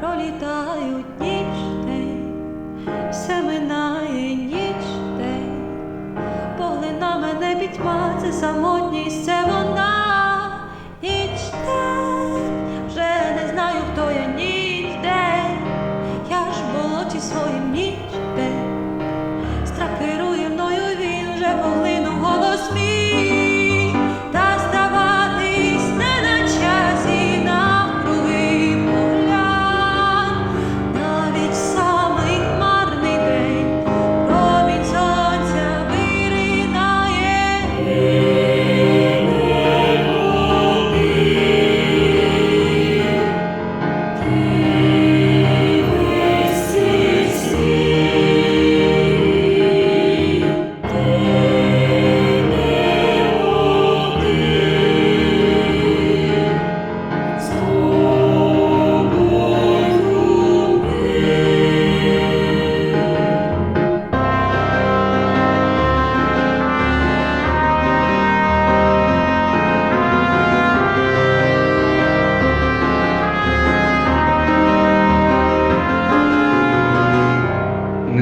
пролітають нічтей, все минає нічтей, поглина мене пітьма, це самотність, це вона.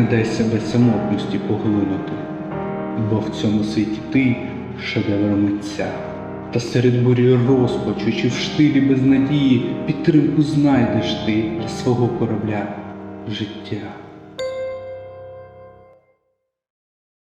Не дай себе самотності поглинути, бо в цьому світі ти шедевр митця. Та серед бурі розпачу чи в штилі без надії підтримку знайдеш ти для свого корабля життя.